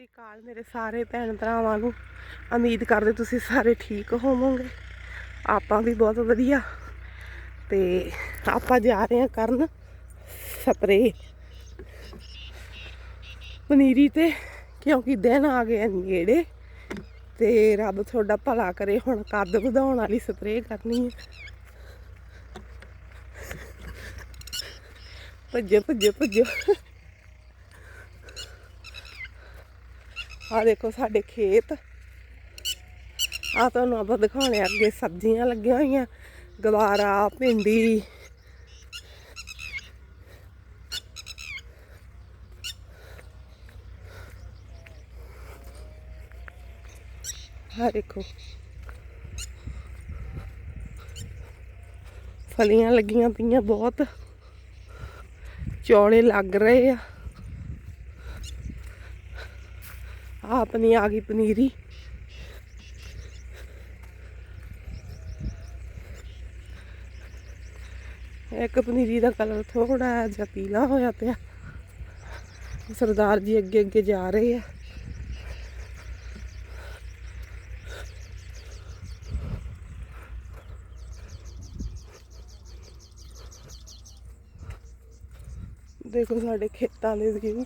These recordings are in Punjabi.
ਸ੍ਰੀ ਅਕਾਲ ਮੇਰੇ ਸਾਰੇ ਭੈਣ ਭਰਾਵਾਂ ਨੂੰ। ਉਮੀਦ ਕਰਦੇ ਤੁਸੀਂ ਸਾਰੇ ਠੀਕ ਹੋਵੋਗੇ। ਆਪਾਂ ਵੀ ਬਹੁਤ ਵਧੀਆ। ਤੇ ਆਪਾਂ ਜਾ ਰਹੇ ਹਾਂ ਕਰਨ ਸਪਰੇ। ਪਨੀਰੀ ਤੇ, ਕਿਉਂਕਿ ਦਿਨ ਆ ਗਏ ਨੇੜੇ। ਤੇ ਰੱਬ ਤੁਹਾਡਾ ਭਲਾ ਕਰੇ। ਹੁਣ ਕੱਦ ਵਧਾਉਣ ਵਾਲੀ ਸਪਰੇ ਕਰਨੀ ਹੈ ਭੱਜੋ ਭੱਜੋ ਭੱਜੋ। ਆ ਦੇਖੋ ਸਾਡੇ ਖੇਤ। ਆ ਤੁਹਾਨੂੰ ਆਪਾਂ ਦਿਖਾਉਣੇ ਆ, ਅੱਗੇ ਸਬਜ਼ੀਆਂ ਲੱਗੀਆਂ ਹੋਈਆਂ, ਗਵਾਰਾ ਭਿੰਡੀ। ਆ ਦੇਖੋ। ਫਲੀਆਂ ਲੱਗੀਆਂ ਪਈਆਂ ਬਹੁਤ। ਚੌੜੇ ਲੱਗ ਰਹੇ ਆ ਆ ਆਪਣੀ ਆ ਗਈ ਪਨੀਰੀ। ਇੱਕ ਪਨੀਰੀ ਦਾ ਕਲਰ ਥੋੜਾ ਜਿਹਾ ਪੀਲਾ ਹੋਇਆ ਪਿਆ। ਸਰਦਾਰ ਜੀ ਅੱਗੇ ਅੱਗੇ ਜਾ ਰਹੇ ਆ। ਦੇਖੋ ਸਾਡੇ ਖੇਤਾਂ ਦੇ ਵਿਊ।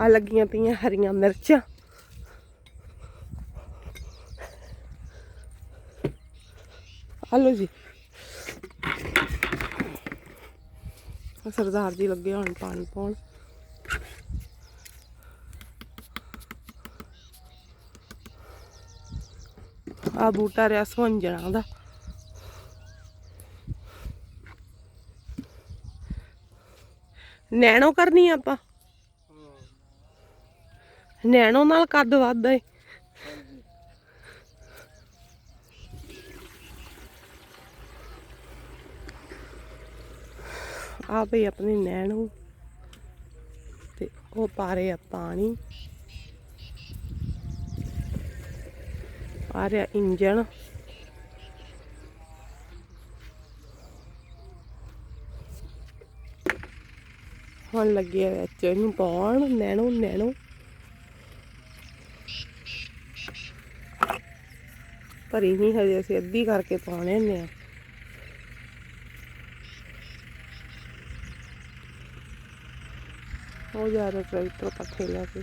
ਆ ਲੱਗੀਆਂ ਪਈਆਂ ਹਰੀਆਂ ਮਿਰਚਾਂ। ਹਲੋ ਜੀ। ਸਰਦਾਰ ਜੀ ਲੱਗੇ ਹੁਣ ਪਾਣੀ ਪਾਉਣ। ਆ ਬੂਟਾ ਰਿਆ ਸੁੰਜਣਾ ਦਾ। ਨੈਣੋ ਕਰਨੀ ਆਪਾਂ। ਨੈਣੋ ਨਾਲ ਕੱਦ ਵੱਧਦਾ ਏ। ਆ ਭਈ ਆਪਣੀ ਨੈਣੋ ਤੇ ਉਹ ਪਾ ਰਹੇ ਆ ਪਾਣੀ। ਆ ਰਿਹਾ ਇੰਜਣ। ਹੁਣ ਲੱਗੇ ਵਿੱਚ ਇਹਨੂੰ ਪਾਉਣ, ਨੈਣੋ ਨੈਣੋ। ਭਰੀ ਨਹੀਂ ਹਜੇ, ਅਸੀਂ ਅੱਧੀ ਕਰਕੇ ਪਾਉਣੇ ਹੁੰਦੇ ਆ। ਹੋ ਜਾ ਰਿਹਾ ਟਰੈਕਟਰ ਪੱਠੇ ਲੈ ਕੇ।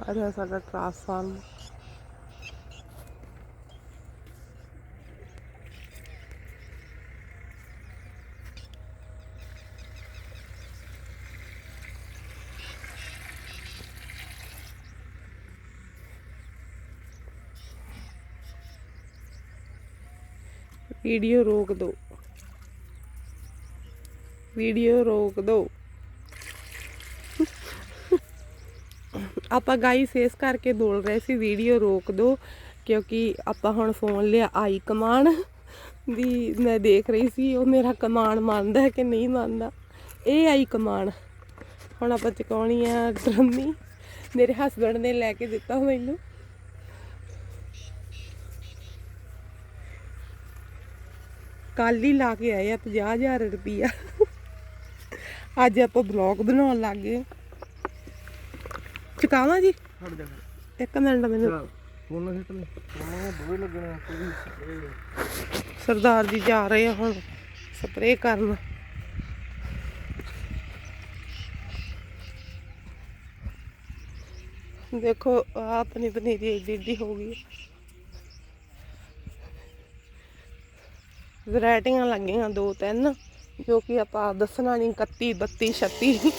ਆ ਰਿਹਾ ਸਾਡਾ ਟਰਾਂਸਫਾਰਮ ਵੀਡੀਓ ਰੋਕ ਦਿਓ ਵੀਡੀਓ ਰੋਕ ਦਿਓ ਆਪਾਂ ਗਾਈਸ ਇਸ ਕਰਕੇ ਬੋਲ ਰਹੇ ਸੀ, ਵੀਡੀਓ ਰੋਕ ਦਿਓ ਕਿਉਂਕਿ ਆਪਾਂ ਹੁਣ ਫੋਨ ਲਿਆ, ਆਈ ਕਮਾਨ ਦੀ ਮੈਂ ਦੇਖ ਰਹੀ ਸੀ, ਉਹ ਮੇਰਾ ਕਮਾਨ ਮੰਨਦਾ ਹੈ ਕਿ ਨਹੀਂ ਮੰਨਦਾ। ਇਹ ਆਈ ਕਮਾਨ। ਹੁਣ ਆਪਾਂ ਚਕਾਉਣੀ ਆ ਡਰਮੀ। ਮੇਰੇ ਹਸਬੰਡ ਨੇ ਲੈ ਕੇ ਦਿੱਤਾ ਮੈਨੂੰ। ਕੱਲ ਹੀ ਲਾ ਕੇ ਆਏ ਆ 50000 ਰੁਪਈਆ। ਅੱਜ ਆਪਾਂ ਬਲੌਗ ਬਣਾਉਣ ਲੱਗ ਗਏ। ਚਕਾਵਾਂ ਜੀ? ਹਟ ਜਾ ਇੱਕ ਮਿੰਟ ਮੈਨੂੰ। ਫੋਨ ਨਾ ਹਿੱਟ ਲੈ ਫੋਨ ਦੋਵੇਂ ਲੱਗਣਾ ਕੋਈ ਸਰਦਾਰ ਜੀ ਜਾ ਰਹੇ ਆ ਹੁਣ ਸਪਰੇਅ ਕਰਨ। ਦੇਖੋ ਆਪਣੀ ਪਨੀਰੀ ਏਡੀ ਏਡੀ ਹੋ ਗਈ। ਵੈਰਾਈਟੀਆਂ ਲੱਗੀਆਂ ਦੋ ਤਿੰਨ, ਜੋ ਕਿ ਆਪਾਂ ਦੱਸਣਾ ਨਹੀਂ 31 32 36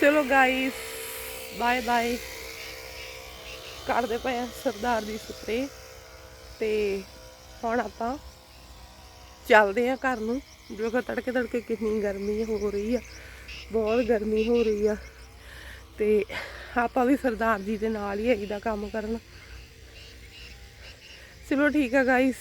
ਚਲੋ ਗਾਈਸ ਬਾਏ ਬਾਏ ਕਰਦੇ ਪਏ ਆ ਸਰਦਾਰ ਦੀ ਸਪਰੇ ਤੇ ਹੁਣ ਆਪਾਂ ਚੱਲਦੇ ਆ ਘਰ ਨੂੰ। ਜੋ ਕਿ ਤੜਕੇ ਤੜਕੇ ਕਿੰਨੀ ਗਰਮੀ ਹੋ ਰਹੀ ਆ। ਬਹੁਤ ਗਰਮੀ ਹੋ ਰਹੀ ਆ। ਤੇ ਆਪਾਂ ਵੀ ਸਰਦਾਰ ਜੀ ਦੇ ਨਾਲ ਹੀ ਇਹਦਾ ਕੰਮ ਕਰਨ। ਚਲੋ ਠੀਕ ਆ ਗਾਇਸ